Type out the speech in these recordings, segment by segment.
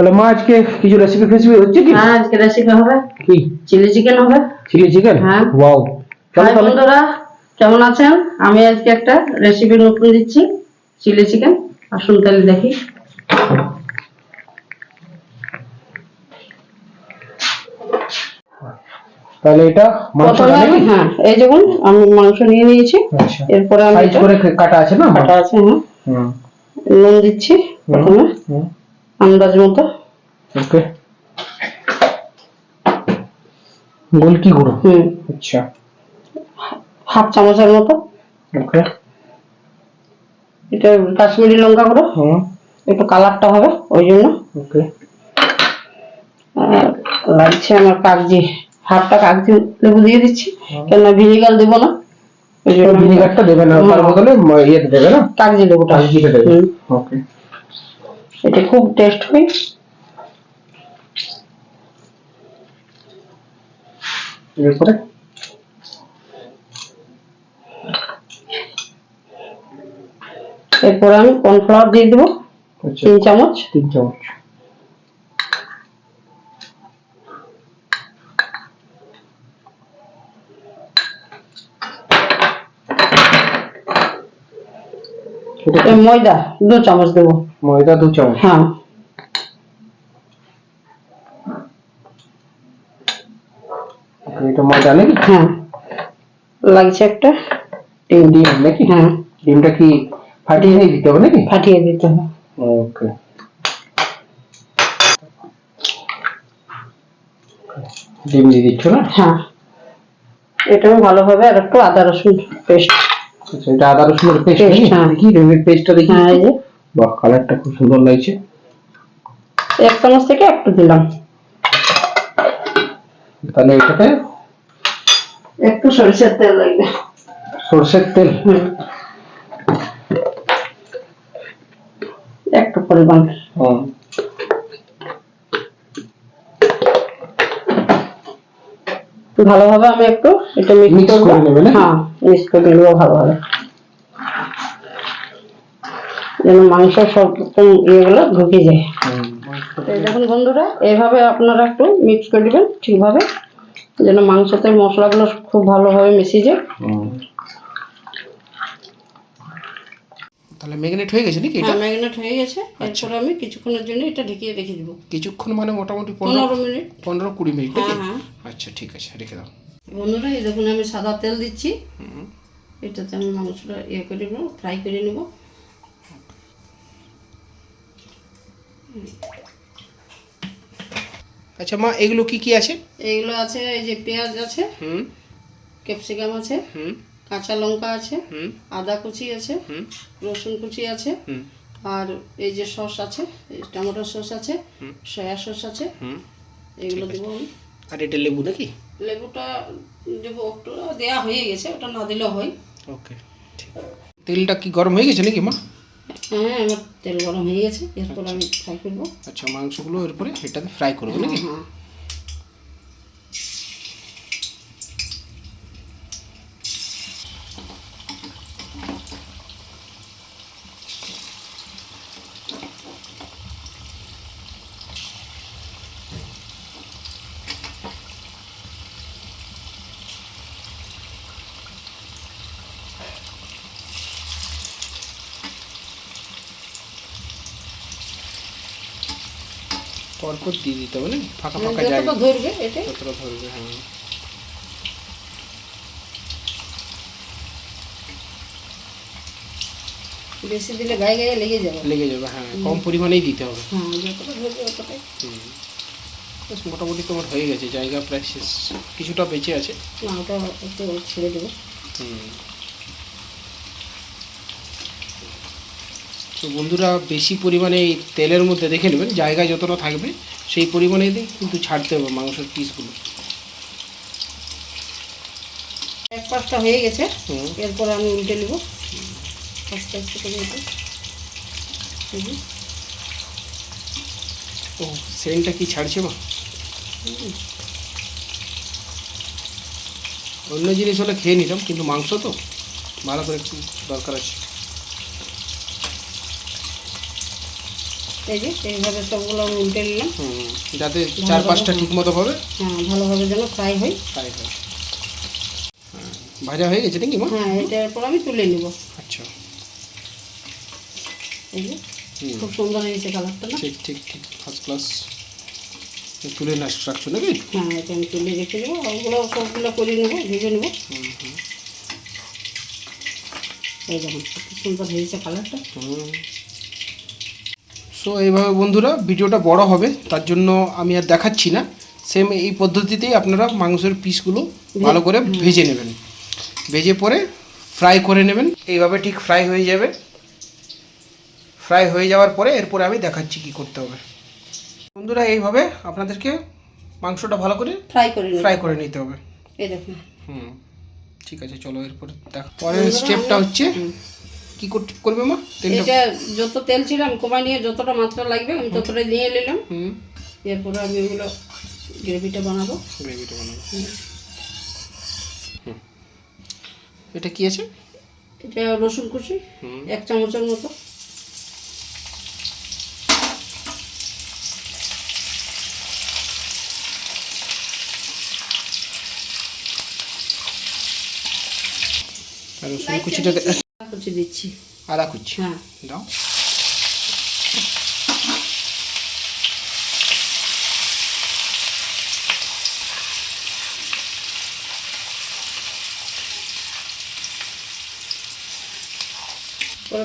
তাহলে মা আজকে কিছু রেসিপি ফেসিপি হচ্ছে কি? হ্যাঁ আজকে রেসিপি হবে। কি? চিলি চিকেন হবে। চিলি চিকেন হ্যাঁ। ওয়াও তাহলে বন্ধুরা কেমন আছেন? আমি আজকে একটা রেসিপি নতুন দিচ্ছি চিলি চিকেন আসুন তাহলে দেখি। তাহলে এটা মাংস আমি হ্যাঁ এই দেখুন আমি মাংস নিয়ে নিয়েছি। আচ্ছা। এরপরে আমি সাইজ করে কাটা আছে না? কাটা আছে হ্যাঁ। হুম। নুন দিচ্ছি প্রথমে। হুম। আন্দাজ মতো। ওকে। গোলকি গুঁড়ো? হুম। আচ্ছা। হাফ চামচের মতো। ওকে। এটা কাশ্মীরি লঙ্কা গুঁড়ো। হুম। একটু কালারটা হবে ওই জন্য। ওকে। লাগছে আমার কাগজি হাফটা কাগজি লেবু দিয়ে দিচ্ছি কেন ভিনিগার দেবো না ওই জন্য ভিনেগারটা দেবে না তার বদলে ইয়ে দেবে না? কাগজি লেবুটা। কাগজিটা দেবে। ওকে। এটা খুব টেস্ট হয়। এরপরে? এরপরে আমি কর্নফ্লাওয়ার দিয়ে দেবো আচ্ছা। তিন চামচ। তিন চামচ। ময়দা দু চামচ দেবো। ময়দা দু চামচ। হ্যাঁ। এটা ময়দা নাকি? হ্যাঁ। লাগছে একটা। ডিম ডিম নাকি? হ্যাঁ। ডিমটা কি ফাটিয়ে দিতে হবে নাকি? ফাটিয়ে দিতে হবে। ওকে। ডিম দিয়ে দিচ্ছ না? হ্যাঁ। এটাও ভালোভাবে আর একটু আদা রসুন পেস্ট এটা আদা রসুনের পেস্ট হ্যাঁ। পেস্টটা দেখি। হ্যাঁ বাহ কালারটা খুব সুন্দর লাগছে। এক চামচ থেকে একটু দিলাম। তাহলে এটাতে একটু সরিষার তেল লাগবে। সর্ষের তেল। একটু পরিমাণ। ভালোভাবে আমি একটু এটা মিক্স করে নেবে না? হ্যাঁ। নেব ভালোভাবে যেন মাংস সব ইয়েগুলো ঢুকে যায়। দেখুন বন্ধুরা এইভাবে আপনারা একটু মিক্স করে দিবেন ঠিকভাবে যেন মাংসতে মশলাগুলো খুব ভালোভাবে মিশে যায়। তাহলে ম্যাগনেট হয়ে গেছে নাকি এটা? হ্যাঁ ম্যাগনেট হয়ে গেছে। এরপরে আমি কিছুক্ষণের জন্য এটা ঢেকে রেখে দিব। কিছুক্ষণ মানে মোটামুটি পনেরো মিনিট। পনেরো কুড়ি মিনিট হ্যাঁ হ্যাঁ। আচ্ছা ঠিক আছে রেখে দাও। বন্ধুরা এই দেখুন আমি সাদা তেল দিচ্ছি। এটাতে আমি মাংসটা ইয়ে করে নেব ফ্রাই করে নেব। আচ্ছা মা এগুলো কি কি আছে? এইগুলো আছে এই যে পেঁয়াজ আছে হুম। ক্যাপসিকাম আছে হুম। কাঁচা লঙ্কা আছে হুম। আদা কুচি আছে হুম। রসুন কুচি আছে হুম। আর এই যে সস আছে এই টমেটো সস আছে সয়া সস আছে হুম। এগুলো দেবো আমি। আর এটা লেবু নাকি? লেবুটা দেবো একটু দেওয়া হয়ে গেছে ওটা না দিলেও হয়। ওকে ঠিক। তেলটা কি গরম হয়ে গেছে নাকি মা? হ্যাঁ আমার তেল গরম হয়ে গেছে এরপর আমি ফ্রাই করব। আচ্ছা মাংসগুলো এরপরে এটাতে ফ্রাই করব নাকি? পরপর দিয়ে দিতে হবে নাকি ফাঁকা ফাঁকা জায়গা। ধরবে এটা যতটা ধরবে হ্যাঁ। বেশি দিলে গায়ে গায়ে লেগে যাবে। লেগে যাবে হ্যাঁ। কম পরিমাণেই দিতে হবে। হ্যাঁ যতটা ধরবে অতটাই। হুম। মোটামুটি তোমার হয়ে গেছে জায়গা প্রায় শেষ। কিছুটা বেঁচে আছে। না ওটা একটু ছেড়ে দেবো। হুম। তো বন্ধুরা বেশি পরিমাণে এই তেলের মধ্যে দেখে নেবেন জায়গা যতটা থাকবে সেই পরিমাণে কিন্তু ছাড়তে হবে মাংসের পিসগুলো এক পাঁচটা হয়ে গেছে হুম। এরপর আমি উল্টে নেব। আস্তে আস্তে করে ও সেন্টটা কি ছাড়ছে মা অন্য জিনিস হলে খেয়ে নিতাম কিন্তু মাংস তো ভালো করে একটু দরকার আছে। এই যে এইভাবে সবগুলো আমি উল্টে নিলাম। যাতে চার পাঁচটা ঠিক মতো হবে? হ্যাঁ ভালোভাবে যেন ফ্রাই হয়। তাই হয়। ভাজা হয়ে গেছে নাকি মা? হ্যাঁ এটার পর আমি তুলে নিব। আচ্ছা। এই যে খুব সুন্দর হয়েছে কালারটা না? ঠিক ঠিক ঠিক। ফার্স্ট ক্লাস তুলে না রাখছো নাকি? হ্যাঁ এটা আমি তুলে রেখে দেবো। ওগুলো সবগুলো করে নেব ভেজে নেব। হুম হুম। এই দেখুন খুব সুন্দর হয়েছে কালারটা। সো এইভাবে বন্ধুরা ভিডিওটা বড় হবে তার জন্য আমি আর দেখাচ্ছি না। সেম এই পদ্ধতিতেই আপনারা মাংসের পিসগুলো ভালো করে ভেজে নেবেন। ভেজে পরে ফ্রাই করে নেবেন। এইভাবে ঠিক ফ্রাই হয়ে যাবে। ফ্রাই হয়ে যাওয়ার পরে এরপরে আমি দেখাচ্ছি কি করতে হবে। বন্ধুরা এইভাবে আপনাদেরকে মাংসটা ভালো করে ফ্রাই করে ফ্রাই করে নিতে হবে। এই দেখুন। হুম ঠিক আছে চলো এরপরে দেখ পরের স্টেপটা হচ্ছে কি করতে করবে মা? এটা যত তেল ছিল আমি কমাই নিয়ে যতটা মাত্রা লাগবে আমি ততটা নিয়ে নিলাম। হুম। এরপরে আমি ওগুলো গ্রেভিটা বানাবো। গ্রেভিটা বানাবো। হুম। এটা কি আছে? এটা রসুন কুচি হুম। এক চামচের মতো। আর রসুন কুচিটাকে কুচি দিচ্ছি আদা কুচি হ্যাঁ দাও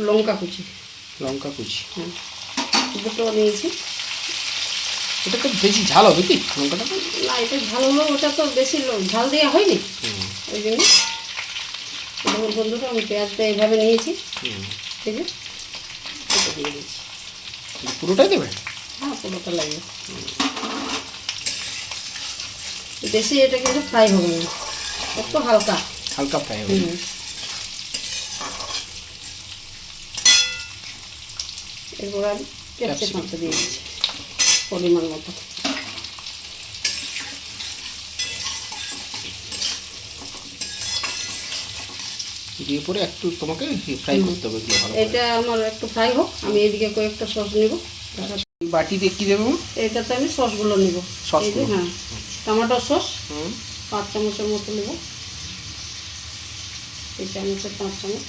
লঙ্কা কুচি লঙ্কা কুচি হ্যাঁ দুটো নিয়েছি এটা তো বেশি ঝাল হবে কি? লঙ্কাটা না এটা ঝাল হলো ওটা তো বেশি ঝাল দেওয়া হয়নি? ওই জন্য দেখুন বন্ধুরা আমি পেঁয়াজটা এইভাবে নিয়েছি। ঠিক আছে? এটা দিয়ে দিচ্ছি। পুরোটাই দেবে? হ্যাঁ পুরোটা লাগবে। বেশি এটা কিন্তু ফ্রাই হবে না। একটু হালকা। হালকা ফ্রাই হবে। এরপর আমি ক্যাপসিকামটা দিয়ে দিচ্ছি। পরিমাণ মতো। দিয়ে পরে একটু তোমাকে ফ্রাই করতে হবে এটা আমার একটু ফ্রাই হোক আমি এদিকে কয়েকটা সস নেব। এই বাটি দিয়ে কি দেবো এটাতে আমি সসগুলো নেব। সসগুলো? হ্যাঁ টমেটো সস হুম। পাঁচ চামচের মতো নেব। এই চামচের পাঁচ চামচ।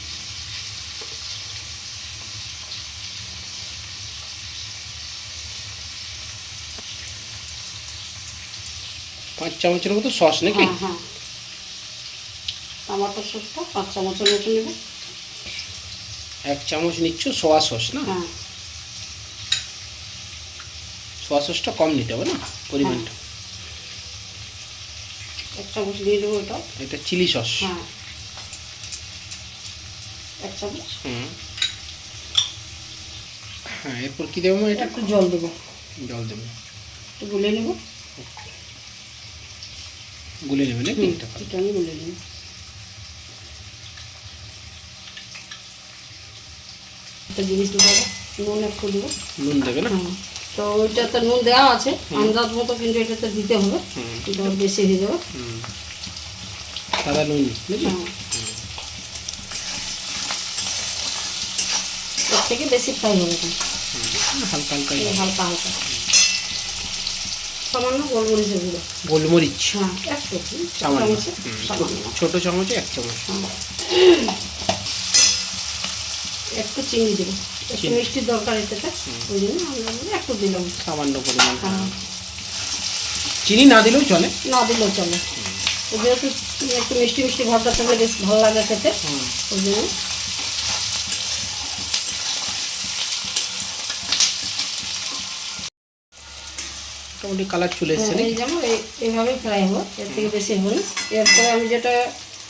পাঁচ চামচের মতো সস নাকি? হ্যাঁ হ্যাঁ। টমেটো সসটা পাঁচ চামচের মতো নেব। এক চামচ নিচ্ছ সোয়া সস না? হ্যাঁ। সোয়া সসটা কম নিতে হবে না পরিমাণটা? এক চামচ দিয়ে দেবো এটা এটা চিলি সস? হ্যাঁ। এক চামচ। হুম। হ্যাঁ এরপর কি দেবো এটা? একটু জল দেবো। জল দেবো। একটু গুলে নেব। গুলে নেবে এটা আমি গুলে নেব। একটা জিনিস দেবো নুন একটু দেবো। নুন দেবে না? হ্যাঁ। তো নুন দেওয়া আছে আন্দাজ মতো কিন্তু এটাতে দিতে হবে। বেশি হয়ে যাবে হুম। সাদা নুন হ্যাঁ। এর থেকে বেশি ফ্রাই হবে হালকা হালকা হালকা হালকা। সামান্য গোলমরিচ হ্যাঁ চামচে। ছোট চামচে এক চামচ। একটু চিনি দেবো। একটু। মিষ্টির দরকার এটাতে ওই জন্য আমরা একটু দিলাম। সামান্য পরিমাণ। হ্যাঁ। চিনি না দিলেও চলে। না দিলেও চলে। যেহেতু একটু মিষ্টি মিষ্টি ভাবটা থাকলে বেশ ভালো লাগে খেতে। ওই জন্য। মোটামুটি কালার চলে এসছে হ্যাঁ, এই যেমন এইভাবে ফ্রাই হবে এর থেকে বেশি না এরপরে আমি যেটা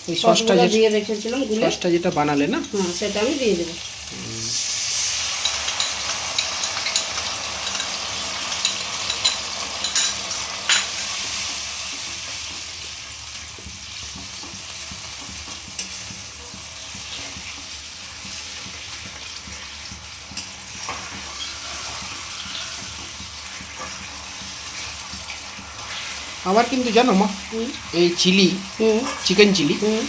ওই সসটা দিয়ে রেখেছিলাম সসটা যেটা বানালে না? হ্যাঁ সেটা আমি দিয়ে দেবো। আমার কিন্তু জানো মা এই চিলি হুম। চিকেন চিলি হুম।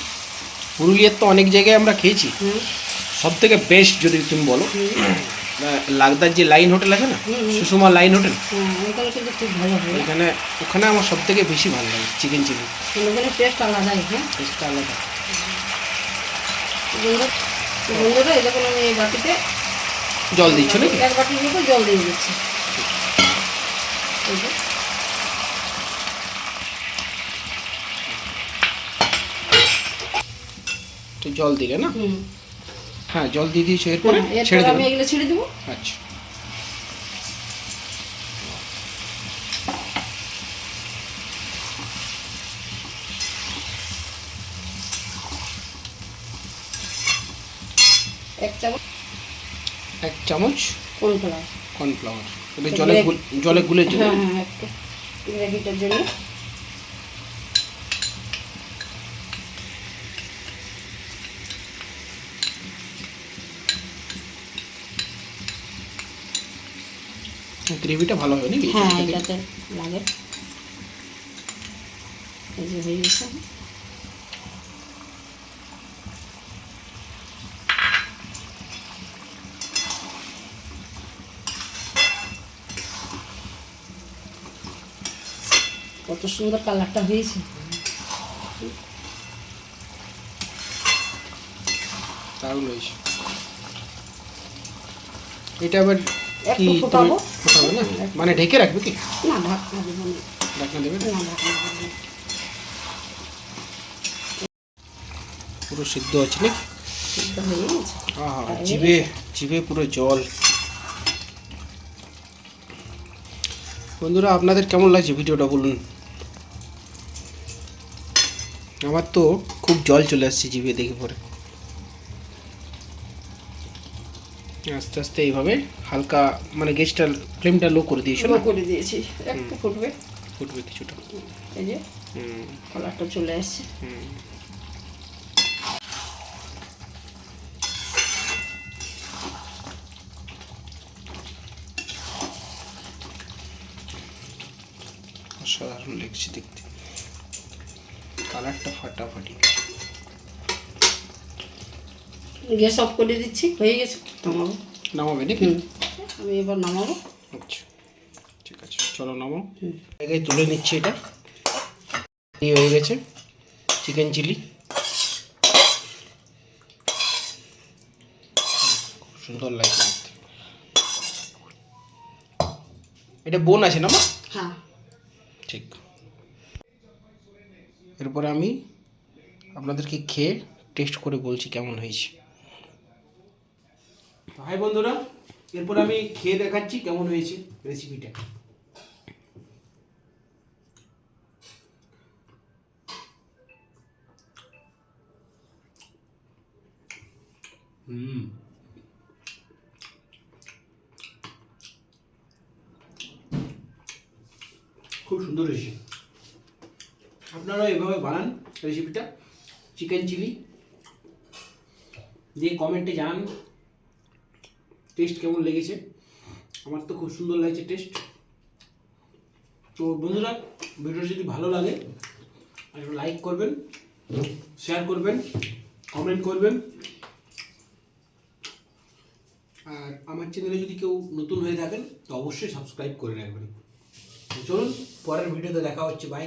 পুরুলিয়ার তো অনেক জায়গায় আমরা খেয়েছি। হুম। সব থেকে বেস্ট যদি তুমি বলো লাগদার যে লাইন হোটেল আছে না সুষমা লাইন হোটেল হ্যাঁ ওখানে খুব ভালো হয়। ওইখানে ওখানে আমার সব থেকে বেশি ভালো লাগে চিকেন চিলি ওখানে টেস্ট আলাদাই হ্যাঁ? টেস্টটা আলাদা। বন্ধুরা বন্ধুরা আমি এই বাটিতে জল দিচ্ছ নাকি? এক বাটির মতো জল দিয়ে দিচ্ছি। জল দিলে না? হ্যাঁ জল দিয়ে দিয়েছ এরপরে হ্যাঁ, ছেড়ে এরপর আমি দেবো। এগুলো ছেড়ে দেবো। আচ্ছা। এক চামচ। এক চামচ কর্নফ্লাওয়ার। কর্নফ্লাওয়ার। এটা জলে জলে গুলের জন্য হ্যাঁ হ্যাঁ একটু জন্য। গ্রেভিটা ভালো হবে নাকি? হ্যাঁ এটাতে? লাগে। এই যে হয়ে গেছে। কত সুন্দর কালারটা হয়েছে। দারুণ হয়েছে এটা আবার একটু ফোটাবো। ফোটাবে না? মানে ঢেকে রাখবে কি? না ঢাকনা দেবো না ঢাকনা দেবে? না? না ঢাকনা পুরো সিদ্ধ আছে নাকি? হয়ে আহা জিভে জিভে পুরো জল। বন্ধুরা আপনাদের কেমন লাগছে ভিডিওটা বলুন? আমার তো খুব জল চলে আসছে জিভে দেখে পরে। আস্তে আস্তে এইভাবে হালকা মানে গ্যাসটা ফ্লেমটা লো করে দিয়েছ লো করে দিয়েছি। একটু ফুটবে। ফুটবে কিছুটা এই যে হুম। কালারটা চলে আসছে। হুম। অসাধারণ লাগছে দেখতে। কালারটা ফাটাফাটি। গ্যাস অফ করে দিচ্ছি হয়ে গেছে। নামাবো। নামাবে নাকি? আমি এবার নামাবো। আচ্ছা ঠিক আছে চলো নামাও। জায়গায় তুলে নিচ্ছি এটা। এই হয়ে গেছে। Chicken chilli. খুব সুন্দর লাগছে এটা বোন আছে না মা? হ্যাঁ। ঠিক। এরপরে আমি আপনাদেরকে খেয়ে টেস্ট করে বলছি কেমন হয়েছে। হাই বন্ধুরা এরপর আমি খেয়ে দেখাচ্ছি কেমন হয়েছে রেসিপিটা হুম। খুব সুন্দর হয়েছে। আপনারা এভাবে বানান রেসিপিটা চিকেন চিলি দিয়ে কমেন্টে জানান টেস্ট কেমন লেগেছে? আমার তো খুব সুন্দর লাগছে টেস্ট। তো বন্ধুরা ভিডিও যদি ভালো লাগে, একটু লাইক করবেন শেয়ার করবেন কমেন্ট করবেন। আর আমার চ্যানেলে যদি কেউ নতুন হয়ে থাকেন, তো অবশ্যই সাবস্ক্রাইব করে রাখবেন। চলুন, পরের ভিডিওতে দেখা হচ্ছে বাই